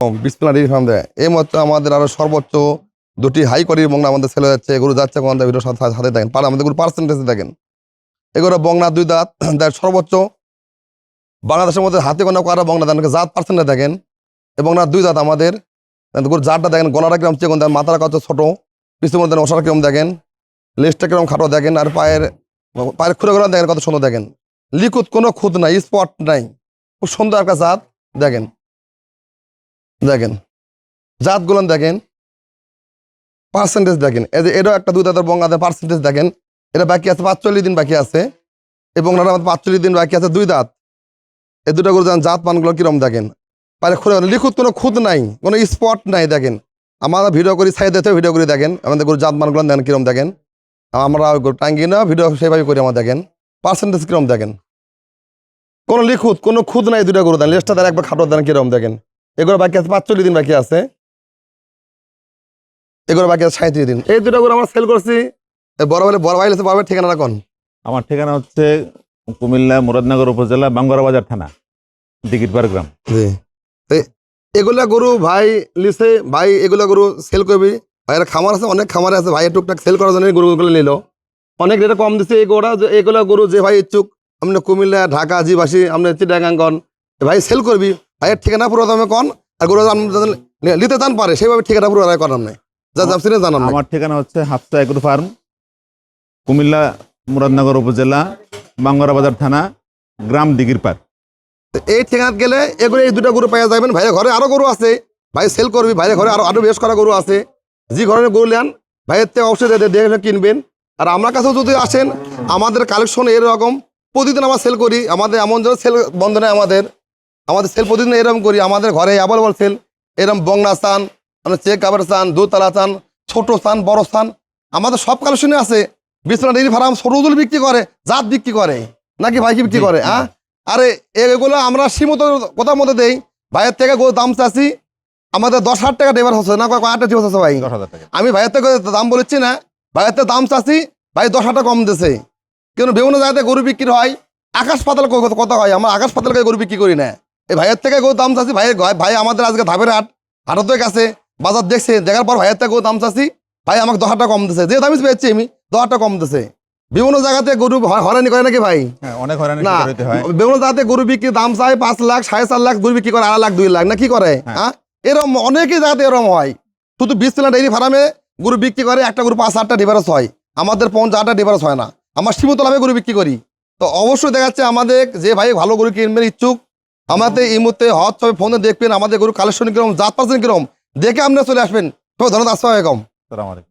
বিসমিল্লাহ ডেইরি দেয় এই মতো আমাদের আরও সর্বোচ্চ দুটি হাই কোয়ালিটির বংলা আমাদের ছেলে যাচ্ছে এগুলো যাচ্ছে কোন সাথে দেখেন। পার আমাদের পার্সেন্টেজ দেখেন। এগুলো বংলা দুই দাঁত দেয় সর্বোচ্চ বাংলাদেশের মধ্যে হাতে কোনো করা বংলা দেন জাত পার্সেন্টে দেখেন। এবং না দুই দাঁত আমাদের গরুর জাতটা দেখেন গলাটা কিরম চেকন দেন মাথাটা কত ছোট, পিছনের মধ্যে ওষার কিরম দেখেন। লেজটা কিরম খাটো দেখেন, আর পায়ের পায়ের খুঁড়ে গুলো দেখেন কত সুন্দর দেখেন। লিকুদ কোনো খুদ নাই, স্পট নাই। খুব সুন্দর একটা জাত দেখেন। দেখেন জাতগুলো দেখেন পার্সেন্টেজ দেখেন, এই যে এটাও একটা দুই দাঁতের বঙ্গাতে পার্সেন্টেজ দেখেন, এটা বাকি আছে পাঁচচল্লিশ দিন বাকি আছে, এবং পাঁচচল্লিশ দিন বাকি আছে দুই দাঁত। এই দুটো গরু দেখেন জাত মানগুলো কিরম দেখেন? পারে খুঁড়ে লিখুত কোনো খুদ নাই, কোনো স্পট নাই দেখেন। আমরা ভিডিও করি সাইড দিতে ভিডিও করে দেখেন, আমাদের গরু জাত মানগুলো দেখেন কিরম দেখেন। আমরা টাঙ্গি না ভিডিও সেভাবে করি আমরা দেখেন। পার্সেন্টেজ কিরম দেখেন? কোনো লিখুত, কোনো খুদ নাই দুটো গরু দেন লেসটা দেন, একবার খাটো দেন কিরম দেখেন। এগুলো বাকি আছে পাঁচচল্লিশ দিন বাকি আছে। এগুলো বাকি আছে সাঁত্রিশ দিন। এই দুটো গরু আমরা সেল করছি। বড় ভাই বড় ভাই আছে বড় ভাই ঠিকানা রাখুন আমার ঠিকানা হচ্ছে কুমিল্লা মুরাদনগর উপজেলা বাঙ্গরা বাজার থানা দিগিরপাড় গ্রাম। জি। এগুলা গরু ভাই লিসে ভাই এগুলা গরু সেল করবি। ভাইয়ের খামার আছে অনেক খামারে আছে। ভাই টুকটাক সেল করার জন্য গরুগুলো নিল। অনেক রেটে কম দিচ্ছে এই গোড়া এগুলা গরু যে ভাই ইচ্ছুক আপনি কুমিল্লা ঢাকা জিবাসী আপনি চিটাগাঙ্গন ভাই সেল করবি। ভাইয়ের ঠিকানা পুরো দামে কন আর গরু নিতে চান পারে সেইভাবে ঠিকানা পুরো আদায় করার নেই। যা দাম সিনে জানান আমার ঠিকানা হচ্ছে হাফসা এগ্রো ফার্ম কুমিল্লা মুরাদনগর উপজেলা বাঙ্গরা বাজার থানা গ্রাম দিগিরপাড় এই ঠিকানাত গেলে এগুলো এই দুটো গরু পাওয়া যাবেন ভাইয়ের ঘরে আরও গরু আছে ভাই সেল করবি ভাইয়ের ঘরে আরও আরও বেশ করা গরু আছে। যে ঘরের গরু নেন ভাইয়ের থেকে অবশ্যই দেখে কিনবেন। আর আমার কাছেও যদি আসেন আমাদের কালেকশন এরকম প্রতিদিন আমরা সেল করি আমাদের এমন যেন সেল বন্ধ নেই আমাদের। আমাদের সেল প্রতিদিন এরকম করি আমাদের ঘরে অ্যাভেলেবল সেল। এরকম বংনা আমরা চেক কাপড় চান দুতলা চান ছোটো চান বড় চান। আমাদের সব কালেকশনে আছে। বিশ্বনাথ ডেইরি ফার্ম সরুদুল বিক্রি করে জাত বিক্রি করে নাকি ভাই কি বিক্রি করে হ্যাঁ? আরে এগুলো আমরা সীমিত কোথার মধ্যে দেই? ভাইয়ের থেকে গরুর দাম চাচ্ছি আমাদের দশ হাজার টাকা ডেবার হচ্ছে না কয় আটটা দিবস আছে ভাই? দশ হাজার টাকা। আমি ভাইয়ের থেকে দাম বলেছি না ভাইয়ের থেকে দাম চাচ্ছি ভাই দশ হাজার কম দিছে। কিন্তু বিভিন্ন জায়গাতে গরু বিক্রি হয় আকাশ পাতাল কথা হয়? আমরা আকাশ পাতালকে গরু বিক্রি করি না। এই ভাইয়ের থেকে গরু দাম চাচ্ছি ভাইয়ের ভাই আমাদের আজকে ধাপের হাট হাটতে গেছে বাজার দেখছে দেখার পর ভাইয়ের থেকে গরু দাম চাচ্ছি। ভাই আমাকে দশ কম দিছে যে দামি পেয়েছি আমি দশ কম দিছে বিভিন্ন জায়গাতে গরু হ- হয়রানি করে নাকি ভাই? হ্যাঁ অনেক হয়রানি না বিভিন্ন জাতে গরু বিক্রি দাম চাই পাঁচ লাখ সাড়ে চার লাখ গরু বিক্রি করে আড়াই লাখ দুই লাখ না কি করে? হ্যাঁ। এরকম অনেকেই জায়গাতে এরকম হয়। শুধু বিশ তিন ডেইরি ফার্মে গরু বিক্রি করে একটা গরু পাঁচ আটটা ডিভারেন্স হয়। আমাদের পঞ্চাশ আটটা ডিভারেন্স হয় না। আমার সীমিত লাভে গরু বিক্রি করি। তো অবশ্যই দেখা যাচ্ছে আমাদের যে ভাই ভালো গরু কিনবেন ইচ্ছুক আমাদের এই মুহূর্তে সবে ফোনে দেখবেন আমাদের গরু কালেকশন কিরম জাত পার্সেন্ট কিরম দেখে আপনারা চলে আসবেন। তো ধন্যবাদ আসসালামাইকুম সালাম আলাইকুম।